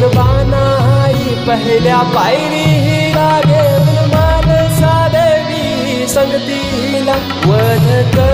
ठेवून आई पहिल्या पायरी ही लागे मानसा साधवी संगतीला वध करून